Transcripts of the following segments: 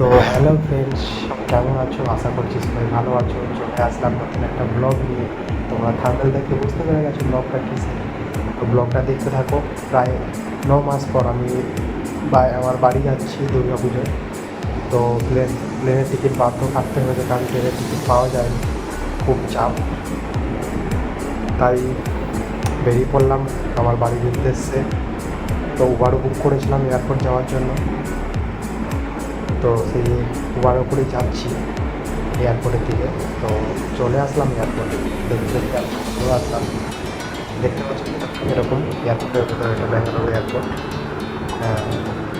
তো hello friends কেমন আছো? আশা করছি সবাই ভালো আছো। চলে আসলাম নতুন একটা ব্লগ নিয়ে। তোমরা থাম্বেল দেখে বুঝতে পেরে গেছো ব্লগটা কী তো ব্লগটা দেখতে থাকো। প্রায় ন মাস পর আমি আমার বাড়ি যাচ্ছি দুর্গা পুজোয়। তো প্লেন প্লেনের টিকিট বাধ্য কাটতে হয়েছে কারণ প্লেনের টিকিট পাওয়া যায়নি। খুব চাপ। তাই বেরিয়ে পড়লাম। আমার বাড়ির উদ্দেশ্যে তো উবারও বুক করেছিলাম এয়ারপোর্ট যাওয়ার জন্য। তো সেই উবারও করেই যাচ্ছি এয়ারপোর্টের দিকে। তো চলে আসলাম এয়ারপোর্টে দেখতে চলে আসলাম। দেখতে পাচ্ছি এরকম এয়ারপোর্টের ভেতরে এটা ব্যাঙ্গালোর এয়ারপোর্ট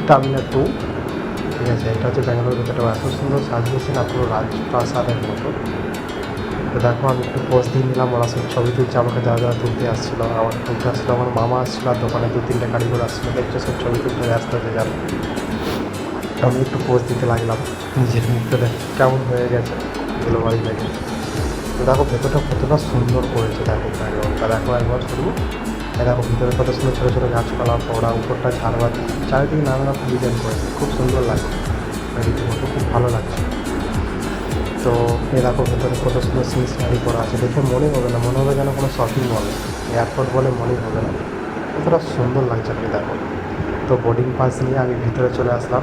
টার্মিনাল টু ঠিক আছে, এটা হচ্ছে ব্যাঙ্গালোর ভেতরে এত সুন্দর সাজিয়েছে না পুরো রাজপ্রাসাদের মতো। তো দেখো, আমি একটু পোজ দিয়ে নিলাম। ওরা সব ছবি তুলছে, আমাকে যারা যারা তুলতে আসছিল আমাকে তুলতে আসছিল, আমার মামা আসছিল আর দোকানে দু তিনটে কারিগর আসছিল। দেখছ, সব ছবি তুলতে হয়ে যাবে। আমি একটু পোজ দিতে লাগলাম। নিজের মুখটা দেখ, কেমন হয়ে গেছে? ধুলো বাড়ি লাগে তো দেখো, ভেতরটা কতটা সুন্দর করেছে, দেখো ব্যাকগ্রাউন্ডটা দেখো একবার এ দেখো ভিতরে কত সুন্দর ছোটো ছোটো গাছপালা, পড়া, উপরটা ঝাড়বাতি চারিদিকে নানা রকম ডিজাইন করেছে। খুব সুন্দর লাগে রীতিমতো খুব ভালো লাগছে। তো এ দেখো, ভেতরে কত সুন্দর সিনারি করা আছে। দেখে মনে হবে না, মনে হবে যেন কোনো শপিং মল এয়ারপোর্ট বলে মনেই হবে না। কতটা সুন্দর লাগছে আপনি দেখো। তো বোর্ডিং পাস নিয়ে আমি ভিতরে চলে আসলাম।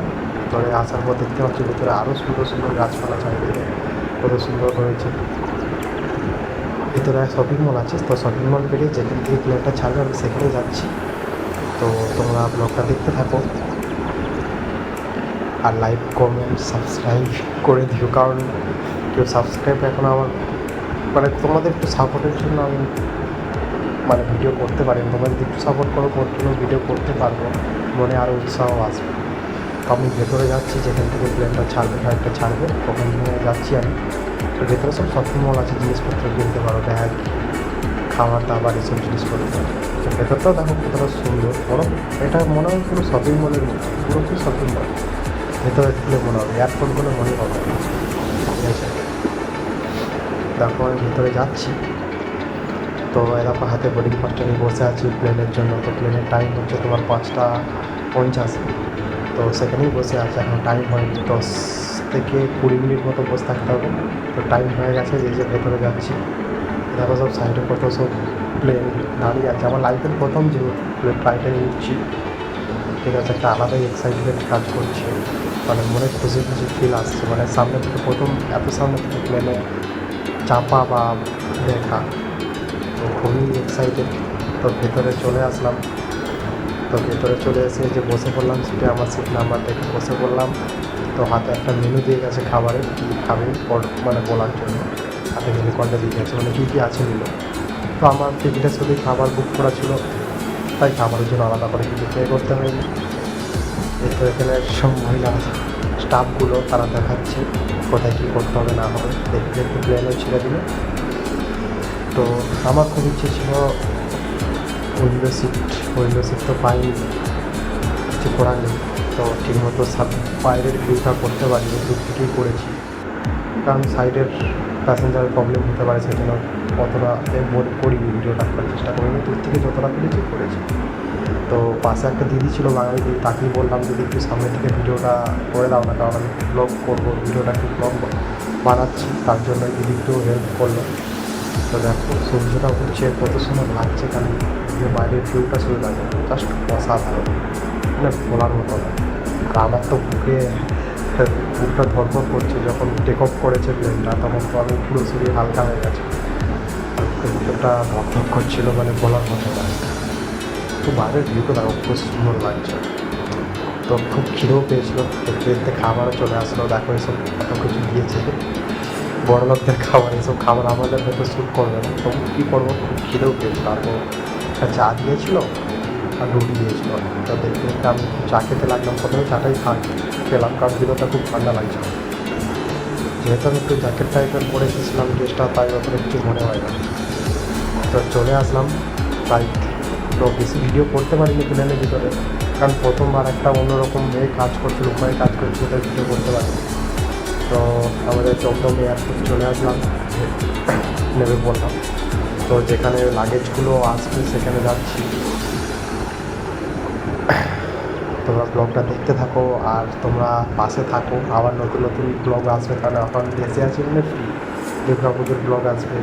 ভিতরে আসার পর দেখতে পাচ্ছি ভিতরে আরও সুন্দর সুন্দর গাছপালা চারিদিকে কত সুন্দর হয়েছে। ভিতরে শপিং মল আছে, তো শপিং মল পেরিয়ে যেখান থেকে প্লেনটা ছাড়বে আমি সেখানে যাচ্ছি। তো তোমরা ব্লগটা দেখতে থাকো। আর লাইক কমেন্ট সাবস্ক্রাইব করে দিও, কারণ কেউ সাবস্ক্রাইব এখন আমার মানে তোমাদের একটু সাপোর্টের জন্য আমি মানে ভিডিও করতে পারি যদি একটু সাপোর্ট করো জন্য ভিডিও করতে পারব। মনে আরও উৎসাহ আসবে। আমি ভেতরে যাচ্ছি, যেখান থেকে প্লেনটা ছাড়বে ফ্লাইটটা ছাড়বে থেকে যাচ্ছি আমি। তো ভেতরে সব শপিং মল আছে, জিনিসপত্র কিনতে পারো ব্যাগ খাবার দাবার, এসব জিনিসপত্র তো ভেতরটাও দেখো কতটা সুন্দর। বড় এটা মনে হয় পুরো শপিং মলের মতো, পুরো কি শপিং মল ভেতরে ঢুকলে মনে হবে এয়ারপোর্ট বলে মনে হবে। ঠিক আছে? তারপর আমি ভিতরে যাচ্ছি। তো এরকম হাতে বোর্ডিং পাসটা নিয়ে বসে আছি প্লেনের জন্য। তো প্লেনের টাইম হচ্ছে তোমার পাঁচটা পঞ্চাশ। তো সেখানেই বসে আছে। এখন টাইম হয়নি দশ থেকে কুড়ি মিনিট মতো বসে থাকতে হবে। তো টাইম হয়ে গেছে যে যে ভেতরে যাচ্ছি। দেখো সব সাইডে কত সব প্লেন দাঁড়িয়ে আছে। আমার লাইফের প্রথম যে ফ্লাইটে উঠছি। ঠিক আছে, একটা আলাদাই এক্সাইটমেন্ট কাজ করছে। মানে মনে খুশি খুশি ফিল আসছে। মানে সামনে থেকে প্রথম এত সামনে থেকে প্লেনে চাপা বা দেখা। তো খুবই এক্সাইটেড তো ভেতরে চলে আসলাম। তো ভেতরে চলে এসে যে বসে পড়লাম সিটে আমার সিট নাম্বার দেখে বসে পড়লাম। তো হাতে একটা মেনু দিয়ে গেছে খাবারের কী খাবে মানে বলার জন্য। হাতে মেনু কার্ডটা দিয়ে গেছে মানে কী কী আছে নিল তো আমার টিকিটের সাথে খাবার বুক করা ছিল, তাই খাবারের জন্য আলাদা করে কিছু পে করতে হয়নি। এরপর এখানে সব মহিলা স্টাফগুলো তারা দেখাচ্ছে কোথায় কী করতে হবে, না হবে। দেখতে দেখতে প্লেনও ছেড়ে দিল। তো আমার খুব ইচ্ছে ছিল উইন্ডো সিট উইন্ডো সিট তো পাইনি। কিছু করার নেই। তো ঠিকমতো বাইরের ভিউটা করতে পারিনি, দূর থেকেই করেছি। কারণ সাইডের প্যাসেঞ্জারের প্রবলেম হতে পারে সেজন্য অতটা বোর্ড করিনি ভিডিওটা করার চেষ্টা করিনি। দূর থেকে যতটা পেরেছি, করেছি। তো পাশে একটা দিদি ছিল বাঙালি দিদি, তাকেই বললাম যদি একটু সামনে থেকে ভিডিওটা করে দাও না, কারণ আমি ব্লগ করব, ভিডিওটা একটু ব্লগ বানাচ্ছি। তার জন্য দিদি একটু হেল্প করল। তো দেখো, সূর্যটা উঠছে, কত সুন্দর লাগছে কারণ যে বাইরের ভিউটা শুরু লাগে জাস্ট অসাধারণ মানে বলার মতো না। আর আমার তো বুকে বুকটা ধরপড় করছে, যখন টেক অফ করেছে প্লেনটা তখন তো আমি পুরো শরীর হালকা হয়ে গেছে। ভিতরটা ধকধক করছিল মানে বলার মতো না। তো বাইরের ভিউটা দেখো, খুব সুন্দর লাগছে। তো খুব খিদেও পেয়েছিল, দেখতে খাবারও চলে আসলো, দেখো এসব কত কিছু দিয়েছে। বড় লোকদের খাবার, এসব খাবার আমাদের হয়তো শ্যুট করবে না। তবু কী করব? খুব খিদেও পেয়েছিল তারপর একটা চা দিয়েছিল আর রুটি দিয়েছিল। তো দেখতে আমি চা খেতে লাগলাম। প্রথমে চাটাই খা খেলাম কারণ ভিতরটা খুব ঠান্ডা লাগছে। যেহেতু আমি একটু জ্যাকেট টাইপের পরে এসেছিলাম, ড্রেসটা তাই ব্যাপারে কিছু মনে হয় না। তো চলে আসলাম। তাই তো বেশি ভিডিও করতে পারিনি প্লেনের ভিতরে। কারণ প্রথমবার একটা অন্যরকম মেয়ে কাজ করছিল উপায়ে কাজ করছিল, তাই ভিডিও করতে পারিনি। তো আমাদের চমদম এয়ারপোর্ট চলে আসলাম। নেমে পড়লাম তো যেখানে লাগেজগুলো আসবে, সেখানে যাচ্ছি। তোমরা ব্লগটা দেখতে থাকো আর তোমরা পাশে থাকো। আবার নতুন নতুন ব্লগ আসবে, কারণ এখন দেশে আছি মানে ফ্রি দুর্গা পুজোর ব্লগ আসবে।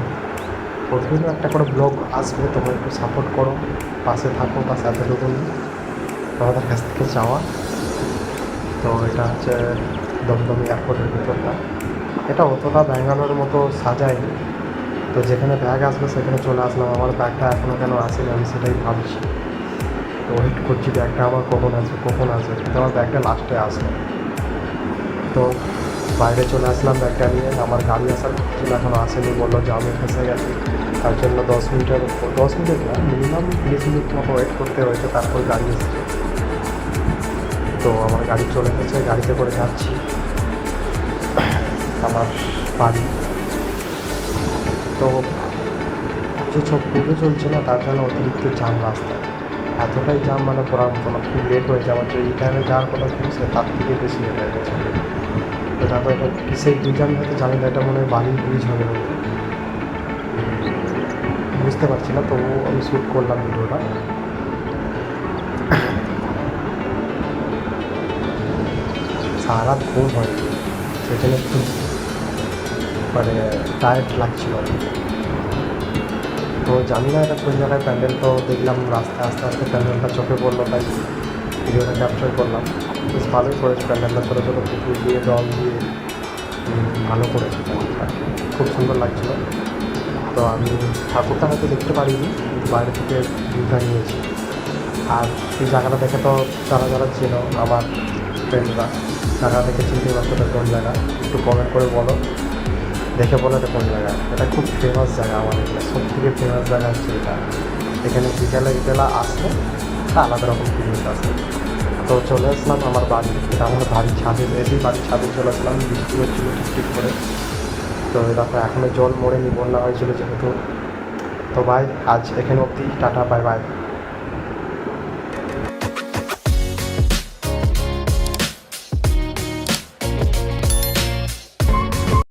প্রতিদিনও একটা করে ব্লগ আসবে, তোমরা একটু সাপোর্ট করো। পাশে থাকো, পাশে এতটুকু তোমাদের কাছ থেকে চাওয়া। তো এটা হচ্ছে দমদম এয়ারপোর্টের ভিতরটা। এটা অতটা ব্যাঙ্গালোর মতো সাজায়নি। তো যেখানে ব্যাগ আসবে, সেখানে চলে আসলাম। আমার ব্যাগটা এখনও কেন আসেনি, আমি সেটাই ভাবছি। তো ওয়েট করছি ব্যাগটা আমার কখন আসবে কখন আসবে? কিন্তু আমার ব্যাগটা লাস্টে আসবে তো বাইরে চলে আসলাম ব্যাগটা নিয়ে। আমার গাড়ি আসার ছিল এখনও আসেনি, বলল যে আমি ফেসে গেছি। তার জন্য দশ মিনিটের, দশ মিনিট না মিনিমাম তিরিশ মিনিট মতো ওয়েট করতে হয়েছে, তারপর গাড়ি এসেছে। তো আমার গাড়ি চলে গেছে, গাড়িতে করে যাচ্ছি। আমার বাড়ি। তো পুজো সব পুজো চলছে না, তার জন্য অতিরিক্ত জাম রাস্তায় এতটাই জাম মানে পড়ার মতো না খুব লেট হয়েছে আমার যে এই টাইমে যাওয়ার কথা ছিল তার থেকে বেশি লেট হয়ে গেছে। তো তারপর এটা কিসের ব্রিজ আমি হয়তো জানি না, এটা মনে হয় বালির ব্রিজ হবে বুঝতে পারছি না তবুও আমি শ্যুট করলাম ভিডিওটা। সারা ঘুম হয়। সেখানে মানে টায়ার্ড লাগছিল। তো জানি না এটা কোন জায়গায় প্যান্ডেল, তো দেখলাম রাস্তায় আস্তে আস্তে প্যান্ডেলটা চোখে পড়ল, তাই ভিডিওটা ক্যাপচার করলাম। বেশ ভালোই করেছে প্যান্ডেলটা, ছোটো ছোটো পুকুর দিয়ে জল দিয়ে ভালো করেছে প্যান্ডেলটা। খুব সুন্দর লাগছিল। তো আমি ঠাকুরটা হয়তো দেখতে পারিনি বাইরে থেকে ভিউটা নিয়েছি। আর সেই জায়গাটা দেখে তো যারা যারা ছিল আমার ফ্রেন্ডরা জায়গা দেখে চিনতে পারছ কোন জায়গা। একটু কমেন্ট করে বলো। দেখে বলো এটা কোন জায়গা। এটা খুব ফেমাস জায়গা আমার এখানে সব থেকে ফেমাস জায়গা হচ্ছে এটা। এখানে বিকেলে বেলা আসলে একটা আলাদা রকম ফিলিংস আসে। তো চলে আসলাম আমার বাড়ি। এটা আমার বাড়ির ছাদে এসেই বাড়ির ছাদে চলে আসলাম। বৃষ্টি হচ্ছিল টিকটিক করে। তো দেখো এখনও জল মরেনি বন্যা হয়েছিল যেহেতু। তো ভাই, আজ এখানে অবধি টাটা বাই বাই